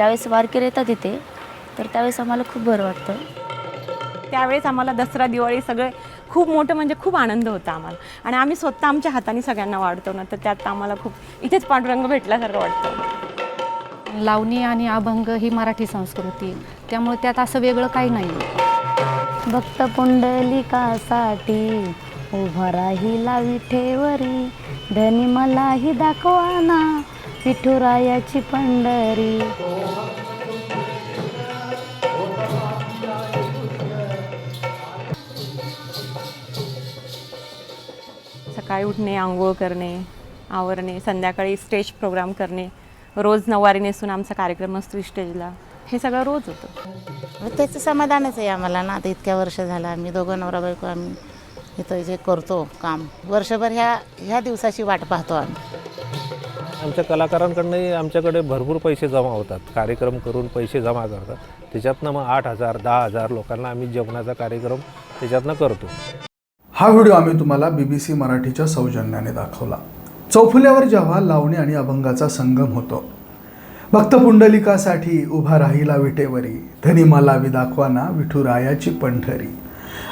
ज्यावेळेस वारकरी येतात तिथे तर त्यावेळेस आम्हाला खूप बरं वाटतं. त्यावेळेस आम्हाला दसरा दिवाळी सगळे खूप मोठं म्हणजे खूप आनंद होता आम्हाला. आणि आम्ही स्वतः आमच्या हाताने सगळ्यांना वाढतो ना तर त्यात आम्हाला खूप इथेच पांडुरंग भेटल्यासारखं वाटतं. लावणी आणि अभंग ही मराठी संस्कृती. त्यामुळे त्यात असं वेगळं काही नाही. भक्त पुंडलिकासाठी उभा राहिला विठेवरी. धनी मलाही दाखवाना विठुरायाची पंढरी. सकाळी उठणे आंघोळ करणे आवरणे संध्याकाळी स्टेज प्रोग्राम करणे रोज नऊवारी नेसून आमचा कार्यक्रम असतो स्टेजला. हे सगळं रोज होतं. त्याचं समाधानच आहे आम्हाला ना. आता इतक्या वर्ष झालं आम्ही दोघं नवरा बायको आम्ही इथं जे करतो काम. वर्षभर ह्या ह्या दिवसाची वाट पाहतो आम्ही. आमच्या कलाकारांकडनंही आमच्याकडे भरपूर पैसे जमा होतात. कार्यक्रम करून पैसे जमा करतात. त्याच्यातनं मग आठ हजार दहा हजार लोकांना आम्ही जेवणाचा कार्यक्रम त्याच्यातनं करतो. हा व्हिडिओ आम्ही तुम्हाला बी बी सी मराठीच्या सौजन्याने दाखवला. चौफुल्यावर जेव्हा लावणी आणि अभंगाचा संगम होतो भक्त पुंडलिकासाठी उभा राहिला विटेवरी धनी मलावी दाखवाना विठुरायाची पंढरी.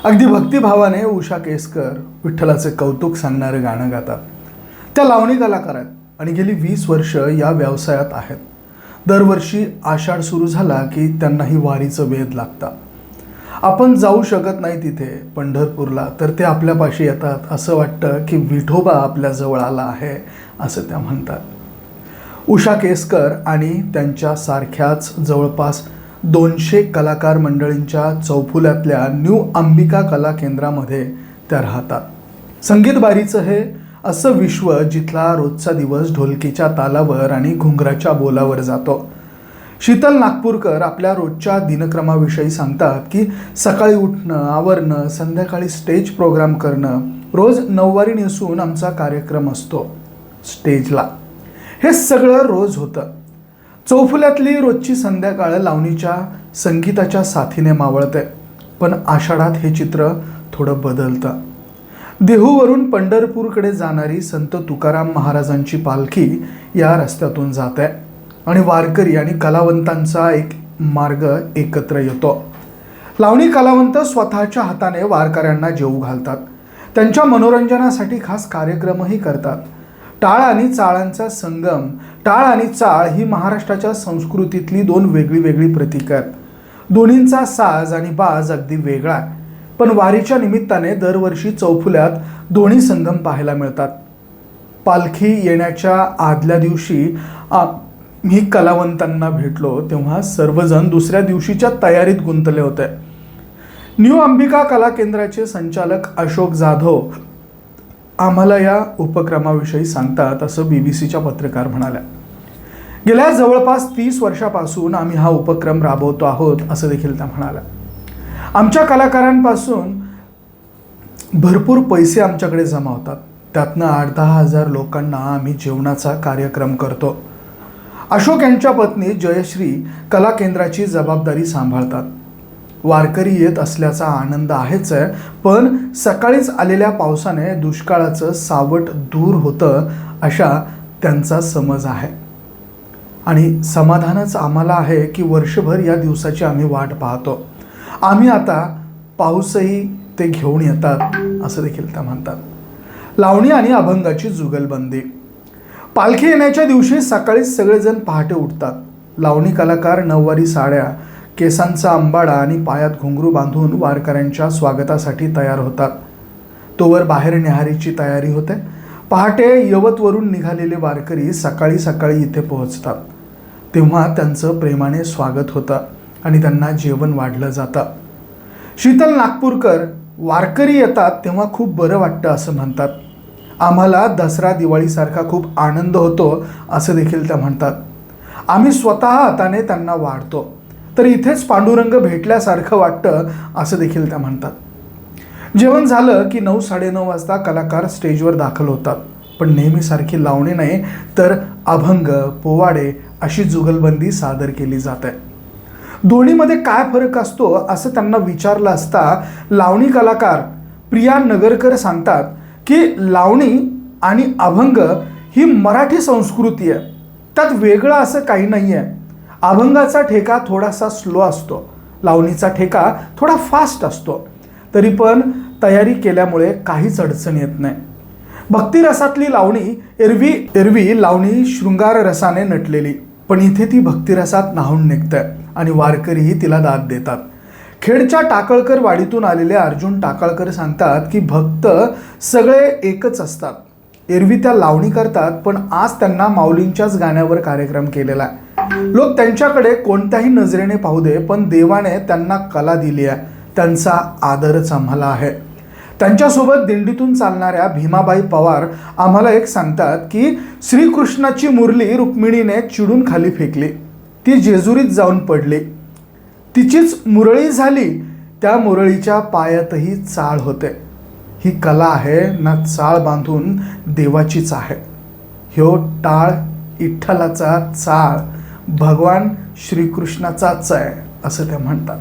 अगदी भक्तिभावाने उषा केसकर विठ्ठलाचे कौतुक सांगणारं गाणं गातात. त्या लावणी कलाकार आहेत आणि गेली वीस वर्ष या व्यवसायात आहेत. दरवर्षी आषाढ सुरू झाला की त्यांनाही वारीचं वेध लागतं. आपण जाऊ शकत नाही तिथे पंढरपूरला तर ते आपल्यापाशी येतात. असं वाटतं की विठोबा आपल्या जवळ आला आहे असं त्या म्हणतात. उषा केसकर आणि त्यांच्या सारख्याच जवळपास दोनशे कलाकार मंडळींच्या चौफुल्यातल्या न्यू अंबिका कला केंद्रामध्ये त्या राहतात. संगीत बारीचं हे असं विश्व जिथला रोजचा दिवस ढोलकीच्या तालावर आणि घुंगराच्या बोलावर जातो. शीतल नागपूरकर आपल्या रोजच्या दिनक्रमाविषयी सांगतात की सकाळी उठणं आवरणं संध्याकाळी स्टेज प्रोग्राम करणं रोज नऊवारी नेसून आमचा कार्यक्रम असतो स्टेजला. हे सगळं रोज होतं. चौफुल्यातली रोजची संध्याकाळ लावणीच्या संगीताच्या साथीने मावळते पण आषाढात हे चित्र थोडं बदलतं. देहूवरून पंढरपूरकडे जाणारी संत तुकाराम महाराजांची पालखी या रस्त्यातून जात आहे आणि वारकरी आणि कलावंतांचा एक मार्ग एकत्र येतो. लावणी कलावंत स्वतःच्या हाताने वारकऱ्यांना जेवू घालतात. त्यांच्या मनोरंजनासाठी खास कार्यक्रमही करतात. टाळ आणि चाळांचा संगम टाळ आणि चाळ ही महाराष्ट्राच्या संस्कृतीतली दोन वेगळी वेगळी प्रतीक आहेत. दोन्हींचा साज आणि बाज अगदी वेगळा आहे. पण वारीच्या निमित्ताने दरवर्षी चौफुल्यात दोन्ही संगम पाहायला मिळतात. पालखी येण्याच्या आदल्या दिवशी आ- मी कलावंतांना भेटलो तेव्हा सर्वजण दुसऱ्या दिवशीच्या तयारीत गुंतले होते. न्यू अंबिका कला केंद्राचे संचालक अशोक जाधव आम्हाला या उपक्रमाविषयी सांगतात असं बी बी सीच्या पत्रकार म्हणाल्या. गेल्या जवळपास तीस वर्षापासून आम्ही हा उपक्रम राबवतो आहोत असं देखील त्या म्हणाल्या. आमच्या कलाकारांपासून भरपूर पैसे आमच्याकडे जमा होतात. त्यातनं आठ दहा हजार लोकांना आम्ही जेवणाचा कार्यक्रम करतो. अशोक यांच्या पत्नी जयश्री कला केंद्राची जबाबदारी सांभाळतात. वारकरी येत असल्याचा आनंद आहेच आहे पण सकाळीच आलेल्या पावसाने दुष्काळाचं सावट दूर होतं अशा त्यांचा समज आहे. आणि समाधानच आम्हाला आहे की वर्षभर या दिवसाची आम्ही वाट पाहतो. आम्ही आता पाऊसही ते घेऊन येतात असं देखील त्या म्हणतात. लावणी आणि अभंगाची जुगलबंदी. पालखी येण्याच्या दिवशी सकाळीच सगळेजण पहाटे उठतात. लावणी कलाकार नऊवारी साड्या केसांचा अंबाडा आणि पायात घुंगरू बांधून वारकऱ्यांच्या स्वागतासाठी तयार होतात. तोवर बाहेर न्याहारीची तयारी होते. पहाटे यवतवरून निघालेले वारकरी सकाळी सकाळी इथे पोहोचतात. तेव्हा त्यांचं प्रेमाने स्वागत होतं. आणि त्यांना जेवण वाढलं जातं. शीतल नागपूरकर वारकरी येतात तेव्हा खूप बरं वाटतं असं म्हणतात. आम्हाला दसरा दिवाळीसारखा खूप आनंद होतो असं देखील त्या म्हणतात. आम्ही स्वतः हाताने त्यांना वाढतो. तर इथेच पांडुरंग भेटल्यासारखं वाटतं असं देखील त्या म्हणतात. जेवण झालं की नऊ साडेनऊ वाजता कलाकार स्टेजवर दाखल होतात. पण नेहमीसारखी लावणी नाही तर अभंग पोवाडे अशी जुगलबंदी सादर केली जाते. दोन्हीमध्ये काय फरक असतो असं त्यांना विचारलं असता लावणी कलाकार प्रिया नगरकर सांगतात की लावणी आणि अभंग ही मराठी संस्कृती आहे. त्यात वेगळं असं काही नाही आहे. अभंगाचा ठेका थोडासा स्लो असतो. लावणीचा ठेका थोडा फास्ट असतो. तरी पण तयारी केल्यामुळे काहीच अडचण येत नाही. भक्तिरसातली लावणी एरवी एरवी लावणी शृंगार रसाने नटलेली. पण इथे ती भक्तिरसात नाहून निघते. आणि वारकरीही तिला दाद देतात. खेडच्या टाकळकर वाडीतून आलेले अर्जुन टाकळकर सांगतात की भक्त सगळे एकच असतात. एरवी त्या लावणी करतात पण आज त्यांना माऊलींच्याच गाण्यावर कार्यक्रम केलेला आहे. लोक त्यांच्याकडे कोणत्याही नजरेने पाहू दे पण देवाने त्यांना कला दिली आहे. त्यांचा आदरच आम्हाला आहे. त्यांच्यासोबत दिंडीतून चालणाऱ्या भीमाबाई पवार आम्हाला एक सांगतात की श्रीकृष्णाची मुरली रुक्मिणीने चिडून खाली फेकली. ती जेजुरीत जाऊन पडली. तिचीच मुरळी झाली. त्या मुरळीच्या पायातही चाळ होते. ही कला आहे ना चाळ बांधून देवाचीच आहे. ह्यो टाळ इठ्ठलाचा चाळ भगवान श्रीकृष्णाचाच आहे असं ते म्हणतात.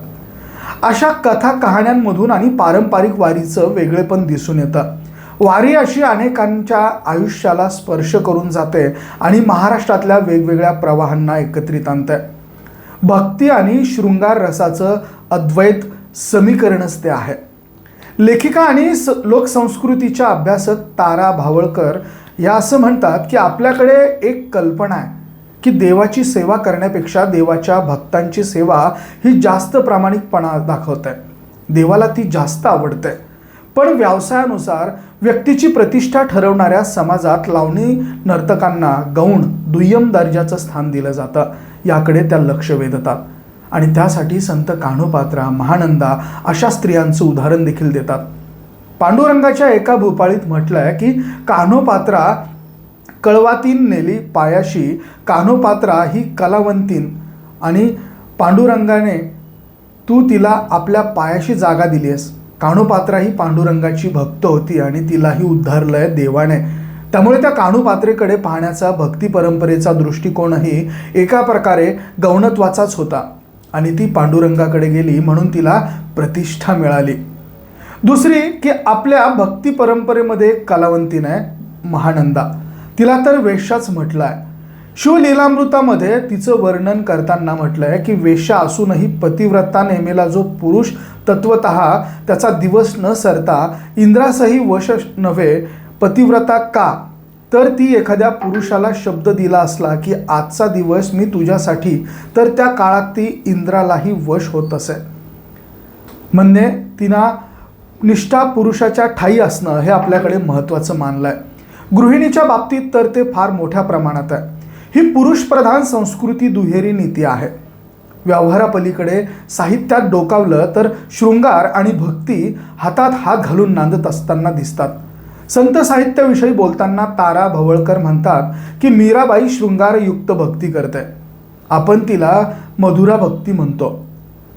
अशा कथा कहाण्यांमधून आणि पारंपरिक वारीचं वेगळेपण दिसून येतं. वारी अशी अनेकांच्या आयुष्याला स्पर्श करून जाते आणि महाराष्ट्रातल्या वेगवेगळ्या प्रवाहांना एकत्रित आणते. भक्ती आणि शृंगार रसाचं अद्वैत समीकरणच ते आहे. लेखिका आणि स लोकसंस्कृतीच्या अभ्यासक तारा भावळकर या असं म्हणतात की आपल्याकडे एक कल्पना आहे की देवाची सेवा करण्यापेक्षा देवाच्या भक्तांची सेवा ही जास्त प्रामाणिकपणा दाखवत. आहे देवाला ती जास्त आवडते. पण व्यवसायानुसार व्यक्तीची प्रतिष्ठा ठरवणाऱ्या समाजात लावणी नर्तकांना गौण दुय्यम दर्जाचं स्थान दिलं जातं. याकडे त्या लक्ष वेधतात. आणि त्यासाठी संत कान्होपात्रा महानंदा अशा स्त्रियांचं उदाहरण देखील देतात. पांडुरंगाच्या एका भूपाळीत म्हटलं आहे की कान्होपात्रा कळवातीन नेली पायाशी कान्होपात्रा ही कलावंतीन. आणि पांडुरंगाने तू तिला आपल्या पायाशी जागा दिली आहेस काणूपात्रा ही पांडुरंगाची भक्त होती आणि तिलाही उद्धारलंय देवाने. त्यामुळे त्या काणूपात्रेकडे पाहण्याचा भक्ती परंपरेचा दृष्टिकोनही एका प्रकारे गौणत्वाचाच होता आणि ती पांडुरंगाकडे गेली म्हणून तिला प्रतिष्ठा मिळाली. दुसरी की आपल्या भक्ती परंपरेमध्ये एक कलावंतीन आहे महानंदा. तिला तर वेश्याच म्हटलं आहे शिवलीलामृतामध्ये तिचं वर्णन करताना म्हटलं आहे की वेश्या असूनही पतिव्रता नेमेला जो पुरुष तत्वत त्याचा दिवस न सरता इंद्रासही वश नव्हे पतिव्रता का? तर ती एखाद्या पुरुषाला शब्द दिला असला की आजचा दिवस मी तुझ्यासाठी. तर त्या काळात ती इंद्रालाही वश होत असे. म्हणणे तिना निष्ठा पुरुषाच्या ठाई असणं हे आपल्याकडे महत्त्वाचं मानलं आहे गृहिणीच्या बाबतीत तर ते फार मोठ्या प्रमाणात आहे. ही पुरुषप्रधान संस्कृती दुहेरी नीती आहे. व्यवहारापलीकडे साहित्यात डोकावलं तर शृंगार आणि भक्ती हातात हात घालून नांदत असताना दिसतात. संत साहित्याविषयी बोलताना तारा भवळकर म्हणतात की मीराबाई शृंगारयुक्त भक्ती करते. आपण तिला मधुरा भक्ती म्हणतो.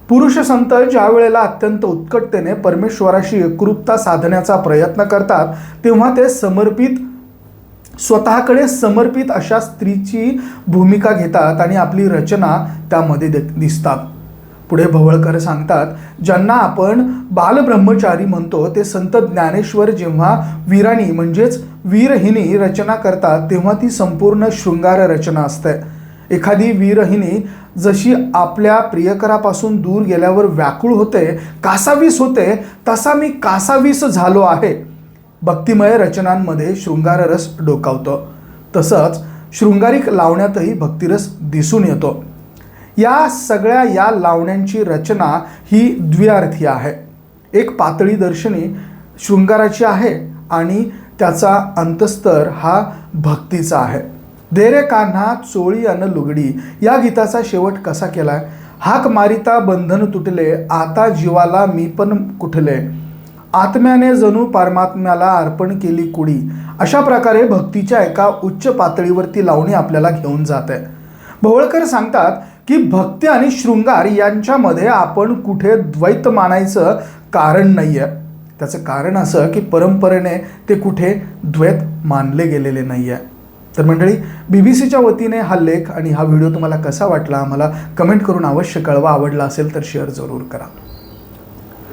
पुरुष संत ज्या वेळेला अत्यंत उत्कटतेने परमेश्वराशी एकरूपता साधण्याचा प्रयत्न करतात तेव्हा ते समर्पित स्वतःकडे समर्पित अशा स्त्रीची भूमिका घेतात आणि आपली रचना त्यामध्ये दिसतात. पुढे भवळकर सांगतात ज्यांना आपण बालब्रह्मचारी म्हणतो ते संत ज्ञानेश्वर जेव्हा वीराणी म्हणजेच वीरहिनी रचना करतात तेव्हा ती संपूर्ण शृंगार रचना असते. एखादी वीरहिनी जशी आपल्या प्रियकरापासून दूर गेल्यावर व्याकुळ होते कासावीस होते तसा मी कासावीस झालो आहे. भक्तिमय रचनांमध्ये शृंगाररस डोकावतो. तसंच शृंगारिक लावण्यातही भक्तिरस दिसून येतो. या सगळ्या या लावण्यांची रचना ही द्व्यार्थी आहे. एक पातळी दर्शनी शृंगाराची आहे आणि त्याचा अंतस्तर हा भक्तीचा आहे. धैर्य कान्हा चोळी अन लुगडी या गीताचा शेवट कसा केलाय? हाक मारिता बंधन तुटले आता जीवाला मी पण कुठले? आत्म्याने जणू परमात्म्याला अर्पण केली कुडी. अशा प्रकारे भक्तीच्या एका उच्च पातळीवरती लावणी आपल्याला घेऊन जात. आहे भोवळकर सांगतात की भक्ती आणि शृंगार यांच्यामध्ये आपण कुठे द्वैत मानायचं कारण नाही आहे त्याचं कारण असं की परंपरेने ते कुठे द्वैत मानले गेलेले नाही आहे तर मंडळी बी बी सीच्या वतीने हा लेख आणि हा व्हिडिओ तुम्हाला कसा वाटला आम्हाला कमेंट करून अवश्य कळवा. आवडला असेल तर शेअर जरूर करा.